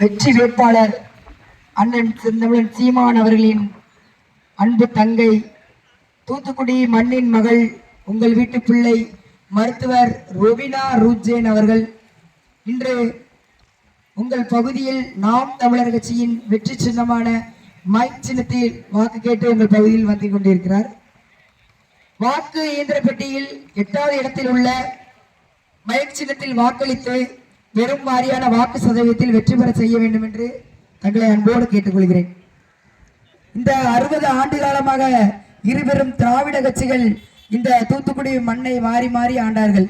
வெற்றி வேட்பாளர் அண்ணன் செந்தமிழன் சீமான் அவர்களின் அன்பு தங்கை தூத்துக்குடி மண்ணின் மகள் உங்கள் வீட்டு பிள்ளை மருத்துவர் ரொபினா ரூஜேன் அவர்கள். இன்று உங்கள் பகுதியில் நாம் தமிழர் கட்சியின் வெற்றி சின்னமான மைக் சின்னத்தில் வாக்கு கேட்டு உங்கள் பகுதியில் வந்து கொண்டிருக்கிறார். வாக்கு இயந்திர பெட்டியில் எட்டாவது இடத்தில் உள்ள மைக் சின்னத்தில் வாக்களித்து பெரும் வாரியான வாக்கு சதவீதத்தில் வெற்றி பெற செய்ய வேண்டும் என்று தங்களை அன்போடு கேட்டுக்கொள்கிறேன். இந்த அறுபது ஆண்டு காலமாக இருபெரும் திராவிட கட்சிகள் இந்த தூத்துக்குடி மண்ணை மாறி மாறி ஆண்டார்கள்.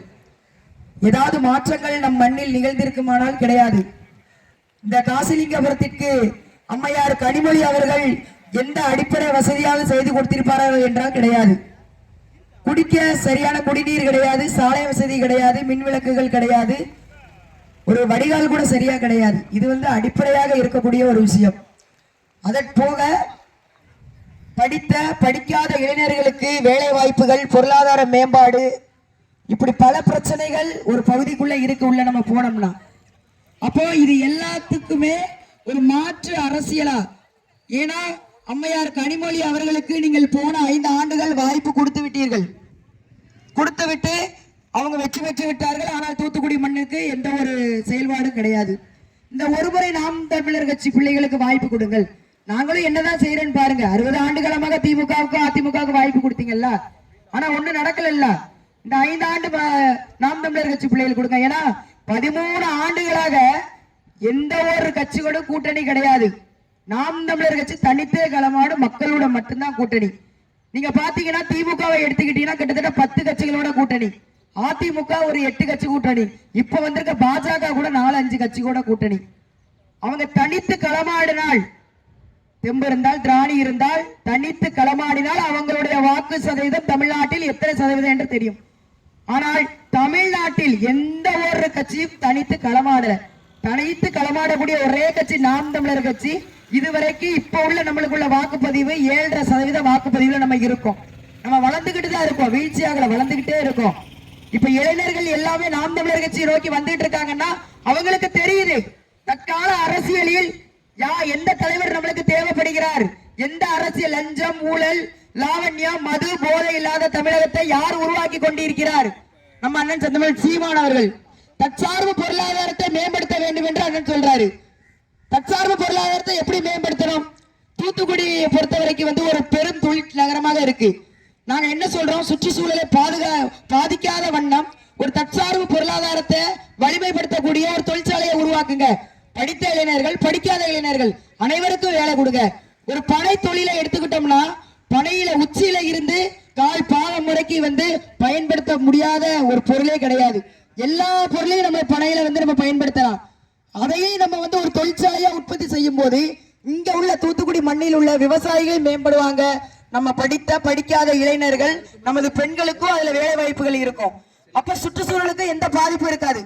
ஏதாவது மாற்றங்கள் நம் மண்ணில் நிகழ்ந்திருக்குமானால் கிடையாது. இந்த காசிலிங்கபுரத்திற்கு அம்மையார் கனிமொழி அவர்கள் எந்த அடிப்படை வசதியாக செய்து கொடுத்திருப்பார்கள் என்றால் கிடையாது. குடிக்க சரியான குடிநீர் கிடையாது சாலை வசதி கிடையாது மின் விளக்குகள் கிடையாது. ஒரு வடிகால் கூட சரியா கிடையாது. இது வந்து அடிப்படையாக இருக்கக்கூடிய ஒரு விஷயம். அதற்போக படித்த படிக்காத இளைஞர்களுக்கு வேலை வாய்ப்புகள் பொருளாதார மேம்பாடு இப்படி பல பிரச்சனைகள் ஒரு பகுதிக்குள்ள இருக்கு உள்ள நம்ம போனோம்னா. அப்போ இது எல்லாத்துக்குமே ஒரு மாற்று அரசியலா? ஏன்னா அம்மையார் கனிமொழி அவர்களுக்கு நீங்கள் போன ஐந்து ஆண்டுகள் வாய்ப்பு கொடுத்து விட்டீர்கள். கொடுத்து விட்டு அவங்க வெற்றி பெற்று விட்டார்கள். ஆனால் தூத்துக்குடி மண்ணுக்கு எந்த ஒரு செயல்பாடும் கிடையாது. இந்த ஒருமுறை நாம் தமிழர் கட்சி பிள்ளைகளுக்கு வாய்ப்பு கொடுங்கள். நாங்களும் என்னதான் செய்யறேன்னு பாருங்க. அறுபது ஆண்டு காலமாக திமுகவுக்கு அதிமுகவுக்கு வாய்ப்பு கொடுத்தீங்கல்ல? ஆனா ஒண்ணு நடக்கல இந்த ஐந்து ஆண்டு நாம் தமிழர் கட்சி பிள்ளைகள் கொடுங்க. ஏன்னா பதிமூணு ஆண்டுகளாக எந்த ஒரு கட்சியோட கூட்டணி கிடையாது. நாம் தமிழர் கட்சி தனித்தே களமாடு மக்களோட மட்டும்தான் கூட்டணி. நீங்க பாத்தீங்கன்னா திமுகவை எடுத்துக்கிட்டீங்கன்னா கிட்டத்தட்ட பத்து கட்சிகளோட கூட்டணி. அதிமுக ஒரு எட்டு கட்சி கூட்டணி. இப்ப வந்திருக்க பாஜக கூட நாலு அஞ்சு கட்சி கூட கூட்டணி. அவங்க தனித்து களமாடினால் தெம்பு இருந்தால் திராணி இருந்தால் தனித்து களமாடினால் அவங்களுடைய வாக்கு சதவீதம் தமிழ்நாட்டில் எத்தனை சதவீதம் என்று தெரியும். ஆனால் தமிழ்நாட்டில் எந்த ஒரு கட்சியும் தனித்து களமாடல. தனித்து களமாடக்கூடிய ஒரே கட்சி நாம் தமிழர் கட்சி. இதுவரைக்கும் இப்ப உள்ள நம்மளுக்குள்ள வாக்குப்பதிவு ஏழரை சதவீத வாக்குப்பதிவுல நம்ம இருக்கோம். நம்ம வளர்ந்துகிட்டு தான் இருக்கோம். வீழ்ச்சியாக வளர்ந்துகிட்டே இருக்கோம். இப்ப இளைஞர்கள் எல்லாமே நாம் தமிழர் கட்சியை நோக்கி வந்துட்டு இருக்காங்கன்னா அவங்களுக்கு தெரியுது. தற்கால அரசியலில் யா எந்த தலைவர் நம்மளுக்கு தேவைப்படுகிறார்? எந்த அரசியல் லஞ்சம் ஊழல் லாவண்யம் மது போதை இல்லாத தமிழகத்தை யார் உருவாக்கி கொண்டிருக்கிறார்? நம்ம அண்ணன் சந்தமிழ் சீமான் அவர்கள். தற்சார்பு பொருளாதாரத்தை மேம்படுத்த வேண்டும் என்று அண்ணன் சொல்றாரு. தற்சார்பு பொருளாதாரத்தை எப்படி மேம்படுத்தணும்? தூத்துக்குடியை பொறுத்த வரைக்கும் வந்து ஒரு பெரும் தொழில் நகரமாக இருக்கு. நாங்க என்ன சொல்றோம்? சுற்றுச்சூழலை பாதுகா பாதிக்காத வண்ணம் ஒரு தற்சார்பு பொருளாதாரத்தை வலிமைப்படுத்தக்கூடிய ஒரு தொழிற்சாலையை உருவாக்குங்க. படித்த இளைஞர்கள் படிக்காத இளைஞர்கள் அனைவருக்கும் வேலை கொடுங்க. ஒரு பனை தொழிலை எடுத்துக்கிட்டோம்னா பனையில உச்சியில இருந்து கால் பாதம் முறைக்கு வந்து பயன்படுத்த முடியாத ஒரு பொருளே கிடையாது. எல்லா பொருளையும் நம்ம பனையில வந்து நம்ம பயன்படுத்தலாம். அதையே நம்ம வந்து ஒரு தொழிற்சாலையா உற்பத்தி செய்யும் போது இங்க உள்ள தூத்துக்குடி மண்ணில் உள்ள விவசாயிகள் மேம்படுவாங்க. நம்ம படித்த படிக்காத இளைஞர்கள் நமது பெண்களுக்கும் அதுல வேலை வாய்ப்புகள் இருக்கும். அப்ப சுற்றுச்சூழலுக்கு எந்த பாதிப்பும் இருக்காது.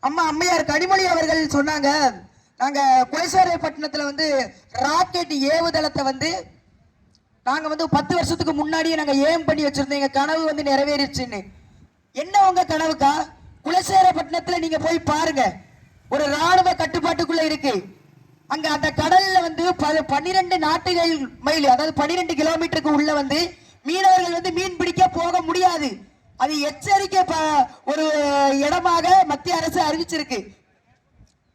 அம்மா அம்மையார் கனிமொழி அவர்கள் சொன்னாங்க நாங்க குலசேரைப்பட்டினத்துல வந்து ராக்கெட் ஏவுதளத்தை வந்து நாங்க வந்து பத்து வருஷத்துக்கு முன்னாடியே நாங்க ஏம் பண்ணி வச்சிருந்தோம். எங்க கனவு வந்து நிறைவேறிச்சுன்னு என்ன உங்க கனவுக்கா? குலசேரப்பட்டினத்துல நீங்க போய் பாருங்க. ஒரு ராணுவ கட்டுப்பாட்டுக்குள்ள இருக்கு. அங்க அந்த கடல்ல வந்து பன்னிரண்டு நாட்டுகள் மைல் அதாவது பன்னிரெண்டு கிலோமீட்டருக்கு உள்ள வந்து மீனவர்கள் வந்து மீன் பிடிக்க போக முடியாது. அது எச்சரிக்கை ப- ஒரு இடமாக மத்திய அரசு அறிவிச்சிருக்கு.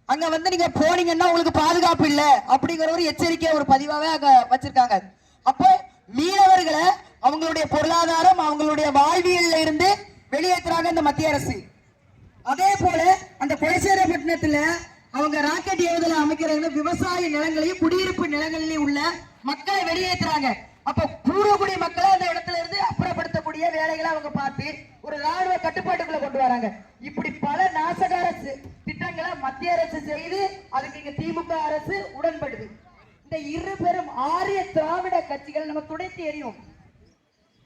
அங்க வந்து நீங்க போனீங்கன்னா உங்களுக்கு பாதுகாப்பு இல்ல அப்படிங்கிற ஒரு எச்சரிக்கை ஒரு பதிவாவே அங்க வச்சிருக்காங்க. அப்போ மீனவர்களை அவங்களுடைய பொருளாதாரம் அவங்களுடைய வாழ்வியல்ல இருந்து வெளியேற்றுறாங்க இந்த மத்திய அரசு. அதே போல அந்த குலசேரப்பட்டினத்துல அவங்க ராக்கெட் ஏவுதல அமைக்கிறாங்க விவசாய நிலங்களையும் குடியிருப்பு நிலங்களிலும் உள்ள மக்களை வெளியேற்றுறாங்க அப்ப பூர்வக்குடி மக்களை அந்த இடத்துல இருந்து அப்புறப்படுத்தக்கூடிய வேலைகளை அவங்க பார்த்து ஒரு ராணுவ கட்டுப்பாட்டுக்குள்ள கொண்டு வராங்க. இப்படி பல நாசகார திட்டங்களை மத்திய அரசு செய்து அதுக்கு இங்க திமுக அரசு உடன்படுது. இந்த இரு பெரும் ஆரிய திராவிட கட்சிகள் நம்ம துடைத்து எறியும்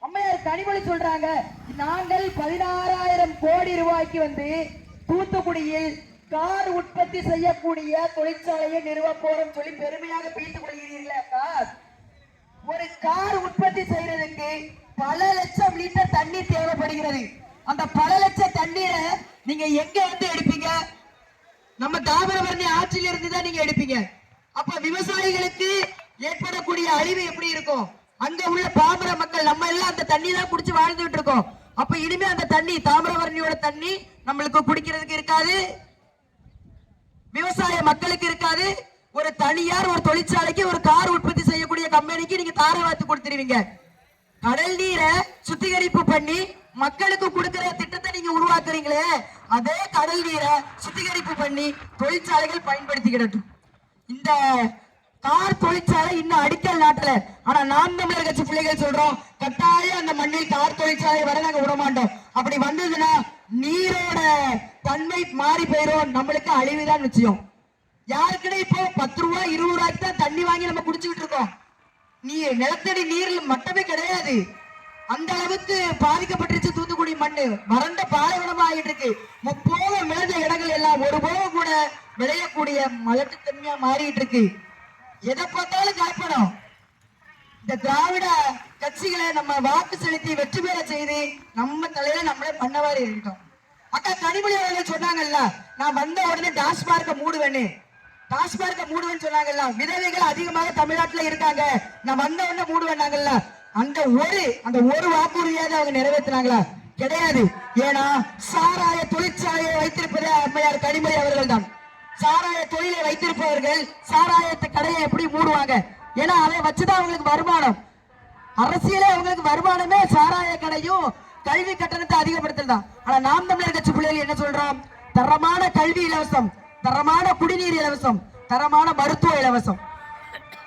அம்மையார் கனிமொழி சொல்றாங்க நாங்கள் பதினாறாயிரம் கோடி ரூபாய்க்கு வந்து தூத்துக்குடியில் கார் உற்பத்தி செய்யக்கூடிய தொழிற்சாலையை நிறுவ போறோம் சொல்லி பெருமையாக பேசிக் கொள்கிறீர்களா அக்கா. ஒரு கார் உற்பத்தி செய்யறதுக்கு பல லட்சம் லிட்டர் தண்ணீர் தேவைப்படுகிறது. அந்த பல லட்சம் தண்ணீரை நீங்க எங்க வந்து எடுப்பீங்க? நம்ம தாமிரபரணி ஆற்றில் இருந்து தான் நீங்க எடுப்பீங்க. அப்ப விவசாயிகளுக்கு ஏற்படக்கூடிய அழிவு எப்படி இருக்கும்? அங்க உள்ள பாமர மக்கள் நம்ம எல்லாம் அந்த தண்ணி தான் குடிச்சு வாழ்ந்துட்டு இருக்கோம். அப்ப இனிமே அந்த தண்ணி தாமிரபரணியோட தண்ணி நம்மளுக்கு குடிக்கிறதுக்கு இருக்காது. விவசாய மக்களுக்கு இருக்காது. ஒரு தனியார் ஒரு தொழிற்சாலைக்கு ஒரு கார் உற்பத்தி செய்யக்கூடிய கம்பெனிக்கு நீங்க தாரவாத்து கொடுத்துருவீங்க. கடல் நீரை சுத்திகரிப்பு பண்ணி மக்களுக்கு கொடுக்கிற திட்டத்தை நீங்க உருவாக்குறீங்களே அதே கடல் நீரை சுத்திகரிப்பு பண்ணி தொழிற்சாலைகள் பயன்படுத்திக்கிடட்டும். இந்த கார் தொழிற்சாலை இன்னும் அடிக்கல் நாட்டல. ஆனா நாம் தமிழர் கட்சி பிள்ளைகள் சொல்றோம் கட்டாயம் அந்த மண்ணில் கார் தொழிற்சாலை வர நாங்க விட மாட்டோம் அப்படி வந்ததுன்னா நீரோட தன்மை மாறி போயிடும் நம்மளுக்கு அழிவுதான் நிச்சயம். யாருக்குன்னு இப்போ பத்து ரூபாய் இருபது ரூபாய்க்கு தான் தண்ணி வாங்கி நம்ம குடிச்சுக்கிட்டு இருக்கோம். நீ நிலத்தடி நீரில் மட்டமே கிடையாது. அந்த அளவுக்கு பாதிக்கப்பட்டுருச்சு தூத்துக்குடி மண்ணு. வறண்ட பாலைவனமா ஆகிட்டு இருக்கு. முப்போக விளைஞ்ச இடங்கள் எல்லாம் ஒரு போக கூட விளையக்கூடிய மலட்டுத்தன்மையா மாறிட்டு இருக்கு. எதை பார்த்தாலும் கலப்படம் இந்த திராவிட கட்சிகளை நம்ம வாக்கு செலுத்தி வெற்றி பெற செய்து நம்ம தலையில நம்மளே பண்ணவாறு இருக்கட்டும் அக்கா கனிமொழி அவர்கள் சொன்னாங்கல்ல நான் வந்த உடனே டாஸ்மார்க்க மூடுவேன்னு. டாஸ்மார்க்க மூடுவேன்னு சொன்னாங்கல்ல விதவைகள் அதிகமாக தமிழ்நாட்டுல இருக்காங்க நான் வந்த உடனே மூடுவேன்னாங்கல்ல அந்த ஒரு அந்த ஒரு வாக்குறுதியாவது அவங்க நிறைவேற்றினாங்களா? கிடையாது. ஏன்னா சாராய தொழிற்சாலையை வைத்திருப்பது அம்மையார் கனிமொழி அவர்கள் தான் சாராய தொழிலை வைத்திருப்பவர்கள் சாராயத்தை கடையை எப்படி மூடுவாங்க? ஏன்னா அதை வச்சுதான் அவங்களுக்கு வருமானம். அரசியலே அவங்களுக்கு வருமானமே சாராய கடையும் கல்வி கட்டணத்தை அதிகப்படுத்தல் ஆனா நாம் தமிழர் கட்சி பிள்ளைகள் என்ன சொல்றோம்? தரமான கல்வி இலவசம் தரமான குடிநீர் இலவசம் தரமான மருத்துவ இலவசம்.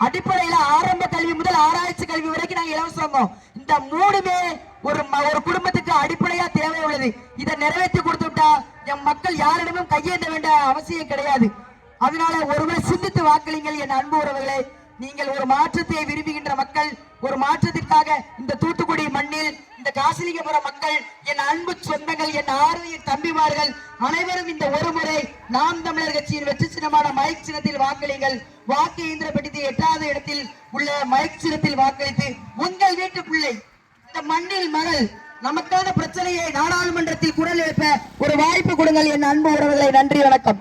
அடிப்படையில ஆரம்ப கல்வி முதல் ஆராய்ச்சி கல்வி வரைக்கும் நாங்க இலவசம் இந்த மூணுமே ஒரு ஒரு குடும்பத்துக்கு அடிப்படையா தேவை உள்ளது. இதை நிறைவேற்றி கொடுத்துட்டா என் மக்கள் யாரிடமும் கையேந்த வேண்டிய அவசியம் கிடையாது. அதனால ஒருமுறை சிந்தித்து வாக்களிங்கள் என் அன்பு உறவுகளை. நீங்கள் ஒரு மாற்றத்தை விரும்புகின்ற மக்கள் ஒரு மாற்றத்திற்காக இந்த தூத்துக்குடி மண்ணில் இந்த காசிலிங்கபுரம் மக்கள் என் அன்பு சொந்தங்கள் என் ஆர்வயின் தம்பிமார்கள் அனைவரும் இந்த ஒரு முறை நாம் தமிழர் கட்சியின் வெற்றி சின்னமான மயக் சின்னத்தில் வாக்களிங்கள் வாக்கு இயந்திர பெட்டி எட்டாவது இடத்தில் உள்ள மயக் சின்னத்தில் வாக்களித்து உங்கள் வீட்டு பிள்ளை இந்த மண்ணில் மகள் நமக்கான பிரச்சனையை நாடாளுமன்றத்தில் குரல் எழுப்ப ஒரு வாய்ப்பு கொடுங்கள். என் அன்பு உறவுகளை நன்றி வணக்கம்.